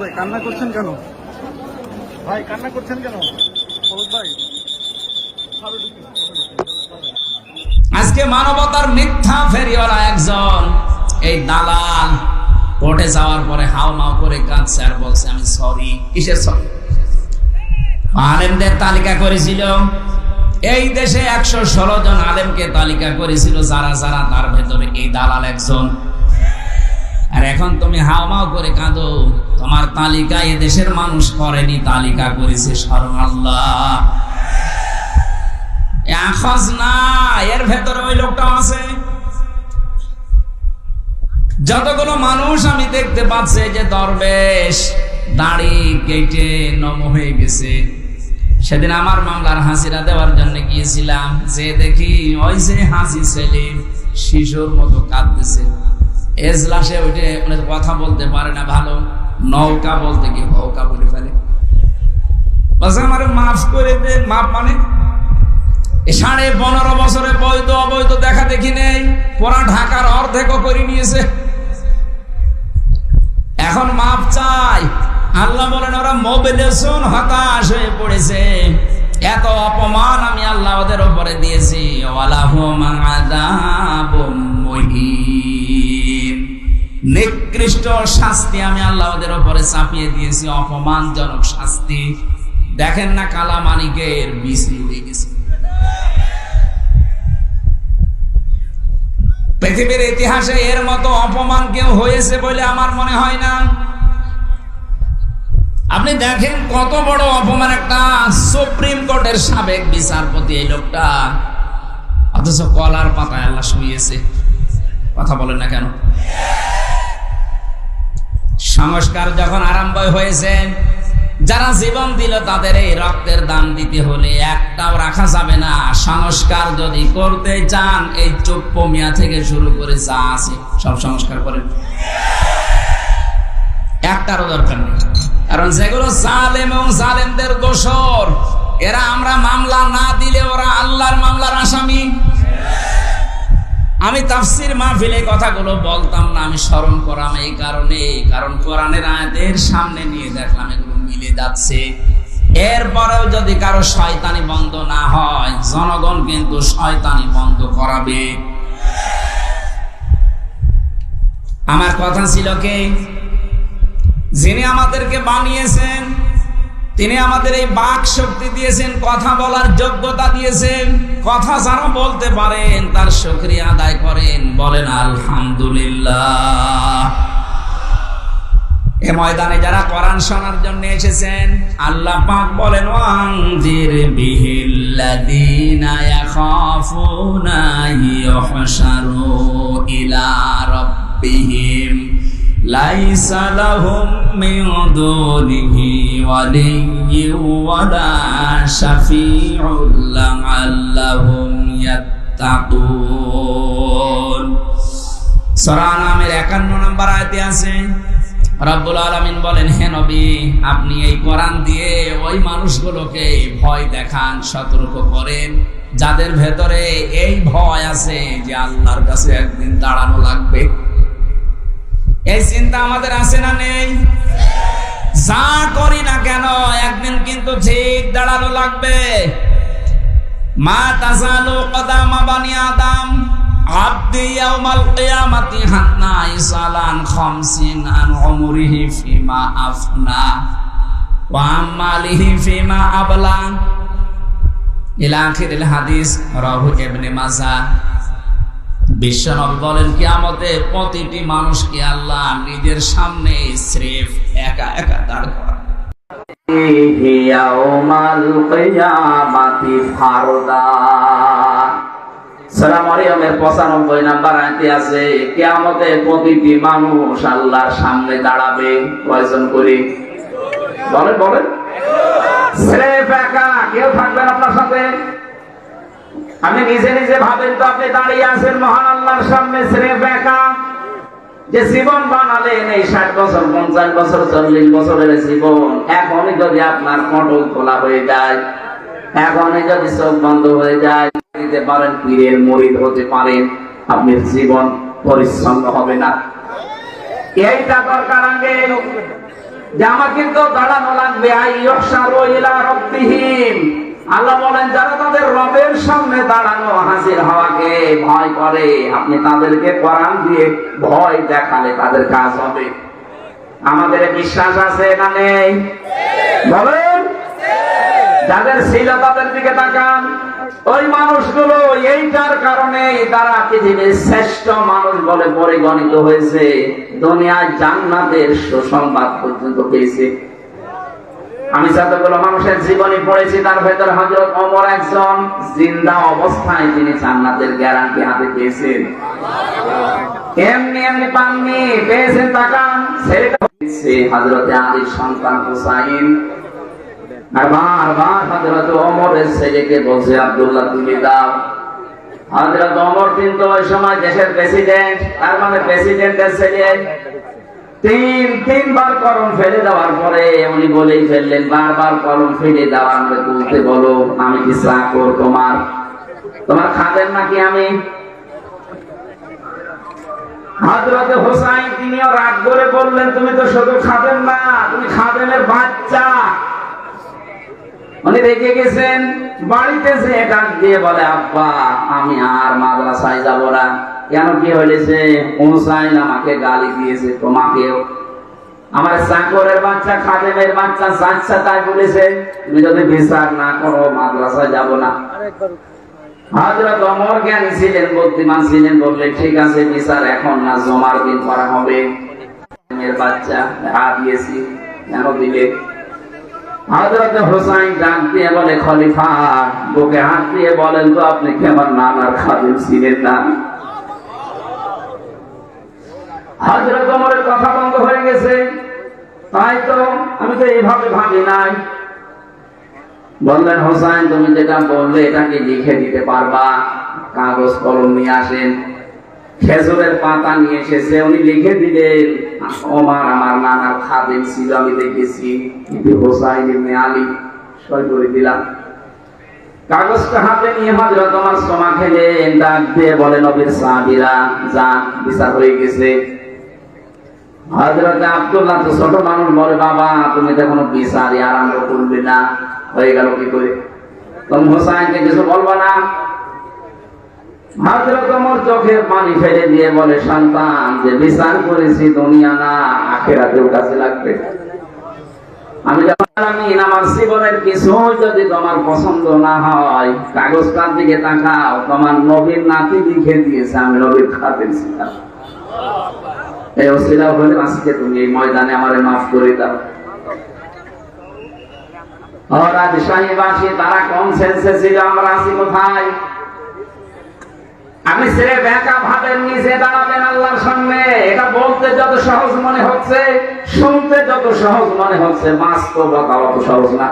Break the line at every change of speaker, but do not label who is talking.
ভাই, কান্না করছেন কেন? ভাই, কান্না করছেন কেন? ভাই
আজকে মানবতার মিথ্যা ফেরিওয়ালা একজন, এই দালাল, কোর্টে যাওয়ার পরে হাও মাও করে কাঁদছে আর বলছে, আমি সরি কিসের সরি আলেমদের তালিকা করেছিল। এই দেশে একশো ষোলো জন আলেমকে তালিকা করেছিল, যারা যারা, তার ভেতরে এই দালাল একজন। আর এখন তুমি হাও মাও করে কাঁদো। তোমার তালিকা দেশের মানুষ করেনি, তালিকা করেছে স্মরণ আল্লাহ। এর ভেতরে ওই লোকটা আছে। যতগুলো মানুষ আমি দেখতে পাচ্ছি যে দরবেশ, দাড়ি কেটে নম হয়ে গেছে। সেদিন আমার মামলার হাসিরা দেওয়ার জন্য গিয়েছিলাম, যে দেখি ওই যে হাসি সেলিম শিশুর মতো কাঁদতেছে। এজলাসে ওইটে কথা বলতে পারে না ভালো। নৌকা বলতে কি নৌকা বলে ফেলে। আমার মাফ করে দে, মাফ মানে? সাড়ে পনেরো বছরে বৈধ, অবৈধ দেখা দেখি নেই, পুরা ঢাকার অর্ধেকও করে নিয়েছে। এখন মাপ চাই। আল্লাহ বলেন, ওরা মোবিলেশন হতাশ হয়ে পড়েছে। এত অপমান আমি আল্লাহ ওদের উপরে দিয়েছি। ওয়ালাহুম আযাবুম মুহিন। নিকৃষ্ট শাস্তি আমি আল্লাহ ওদের উপরে চাপিয়ে দিয়েছি, অপমানজনক শাস্তি। দেখেন না কালা মানিকের বিসি উড়ে গেছে। পৃথিবীর ইতিহাসে এর মতো অপমান কেউ হয়েছে বলে আমার মনে হয় না। আপনি দেখেন কত বড় অপমান একটা সুপ্রিম কোর্টের সাবেক বিচারপতি এই লোকটা। অথচ কলার পাতায় আল্লাহ শুয়েছে কথা বলেন না কেন? সংস্কার যখন আরম্ভ হয়েছে, যারা জীবন দিল তাদের এই রক্তের দান দিতে হলে একটাও রাখা যাবে না। সংস্কার যদি করতে চান, এই চোপ্প মিয়া থেকে শুরু করে যা আছে, সব সংস্কার করেন। একটারও দরকার নেই। কারণ যেগুলো জালেম এবং জালেমদের দোষর, এরা আমরা মামলা না দিলে ওরা আল্লাহর মামলার আসামি। আমি তাফসির মাহফিলে কথাগুলো বলতাম না, আমি স্মরণ করাম এই কারণে, কারণ কোরআনের আয়াতের সামনে নিয়ে দেখলাম এগুলো মিলে যাচ্ছে। এরপরেও যদি কারও শয়তানি বন্ধ না হয়, জনগণ কিন্তু শয়তানি বন্ধ করাবে। আমার কথা ছিল কে? যিনি আমাদেরকে বানিয়েছেন তিনি আমাদের এই বাক শক্তি দিয়েছেন, কথা বলার যোগ্যতা দিয়েছেন, কথা যারা বলতে পারেন, তার শুকরিয়া আদায় করেন, বলেন আলহামদুলিল্লাহ। এ ময়দানে যারা কোরআন শোনার জন্য এসেছেন, আল্লাহ পাক বলেন, ওয়ানজির বিহিল্লাযীনা ইয়াখাফুনা ইউহশারু ইলা রাব্বিহিম। লাইসা লাহুম দুনিহি ওয়ালিয়্যুন ওয়ালা শাফিউল লাআল্লাহুম ইয়াত্তাকুন। সূরা নামের 51 নম্বর আয়াতে আছে, রব্বুল আলামিন বলেন, হে নবী, আপনি এই কোরআন দিয়ে ওই মানুষগুলোকে ভয় দেখান, সতর্ক করেন। যাদের ভেতরে এই ভয় আছে যে আল্লাহর কাছে একদিন দাঁড়ানো লাগবে এই চিন্তা আমাদের আছে না নেই? যা করি না কেন, একদিন কিন্তু ঠিক দাঁড়ানো লাগবে। মা তাজালু কদামা বানি আদম, আব্দি আন ফিমা আফনা ফিমা আবলা। হাদিস রাহু ইবনে মাজাহ বিশ্বনবী বলেন, কিয়ামতে প্রতিটি মানুষকে আল্লাহ নিজের সামনে স্রেফ একা একা দাঁড়
মরিয়মের 95 নাম্বার আয়াতে আছে, কিয়ামতে প্রতিটি মানুষ আল্লাহর সামনে দাঁড়াবে। কয়জন করে? বলেন বলেন। স্রেফ একা, কেউ থাকবেন আপনার সাথে? আপনি নিজে নিজে ভাবেন তো আপনি দাঁড়িয়ে আছেন মহান আল্লাহর সামনে স্রেফ একা। যে জীবন বানালেন এই ষাট বছর, পঞ্চাশ বছর, চল্লিশ বছরের জীবন এখনই যদি আপনার পটল খোলা হয়ে যায় এখনই যদি চোখ বন্ধ হয়ে যায়, দিতে পারেন পীরের মরিদ হতে পারেন, আপনার জীবন পরিশ্রম হবে না। এইটা দরকার আগে।
যে আমার কিন্তু দাঁড়ানো লাগবে, আই ইলা রাব্বিহিম। আল্লাহ বলেন, যারা তাদের রবের সামনে দাঁড়ানো হাজির হওয়াকে ভয় করে, আপনি তাদেরকে কোরআন দিয়ে ভয় দেখালে তাদের কাজ হবে। আমাদের বিশ্বাস আছে না নেই? বলেন। যাদের ছিল তাদের দিকে তাকান। ওই মানুষগুলো এইটার কারণে তারা পৃথিবীর শ্রেষ্ঠ মানুষ বলে পরিগণিত হয়েছে। দুনিয়ায় জান্নাতের সুসংবাদ পর্যন্ত পেয়েছে। আমি যতগুলো মানুষের জীবনী পড়েছি, তার ভেতর হজরত অমর একজন জিন্দা অবস্থায় তিনি জান্নাতের গ্যারান্টি হাতে পেয়েছেন। এমনি এমনি পাননি, পেয়েছেন হজরতে সন্তান হুসাইন। হজরত অমরের ছেলেকে বলছে, আব্দুল্লাহ, তুমি দাও। হজরত অমর কিন্তু ওই সময় দেশের প্রেসিডেন্ট তার মানে প্রেসিডেন্টের ছেলে। তিন, তিনবার কলম ফেলে দেওয়ার পরে উনি বলেই ফেললেন, বারবার কলম ফেলে দেওয়া আমাকে তুলতে বলো, আমি কি চাকর তোমার? তোমার খাতেন নাকি আমি? হাজরতে হোসাইন তিনিও রাগ করে বললেন, তুমি তো শুধু খাদেন না, তুমি খাদেনের বাচ্চা। উনি রেখে গেছেন, বাড়িতে যে দিয়ে বলে, আব্বা, আমি আর মাদ্রাসায় যাব না। কেন কি হয়েছে হুসাইন আমাকে গালি দিয়েছে? তোমাকেও আমার চাকরের বাচ্চা খাদেমের বাচ্চা চাচ্ছা তাই বলেছে তুমি যদি বিচার না করো মাদ্রাসায় যাব না। ওমর জ্ঞানী ছিলেন বুদ্ধিমান ছিলেন ঠিক আছে বিচার এখন না জমার দিন করা হবে। বাচ্চা হাত দিয়েছি। কেন দিলে? হোসাইন ডাক দিয়ে বলে খলিফা বুকে হাত দিয়ে বলেন তো আপনি কি আমার নানার খাদিম ছিলেন না? হযরত ওমরের কথা বন্ধ হয়ে গেছে। তাই তো আমি তো এইভাবে ভাবি নাই। বললেন, হোসাইন, তুমি যেটা বললে এটাকে লিখে দিতে পারবা? কাগজ, কলম নিয়ে আসেন। খেজুরের পাতা নিয়ে এসেছে, উনি লিখে দিলেন, ওমার, আমার নানার খাদেম ছিল, আমি দেখেছি। কিন্তু হোসাইন ইবনে আলী। সই করে দিলাম। কাগজটা হাতে নিয়ে হজরত আমার সোমা খেলেন, ডাক দিয়ে বলে, নবীর সাহাবীরা, যান, বিচার হয়ে গেছে। হজরত আব্দুল্লাহ তো ছোট মানুষ, বলে, বাবা, তুমি তো কোনো বিচারই আরম্ভ করবে না। হয়ে গেল কি করে? তুমি হোসাইনকে কিছু বলবা না। হজরত ওমর চোখের পানি ফেলে দিয়ে বলে, সন্তান বিচার করেছি দুনিয়া না, আখেরাতেও কাছে লাগবে। আমি যখন আমি আমার যদি তোমার পছন্দ না হয়, কাগজটার দিকে তাকাও। তোমার নবীর নাতি লিখে দিয়েছে, আমি নবীর ছিলাম। এই হলে আজকে তুমি, এই ময়দানে মাফ করে দাও। আমরা কোথায়? ছেড়ে ব্যাকা দাঁড়াবেন আল্লাহর সামনে। এটা বলতে যত সহজ মনে হচ্ছে, শুনতে যত সহজ মনে হচ্ছে সহজ না।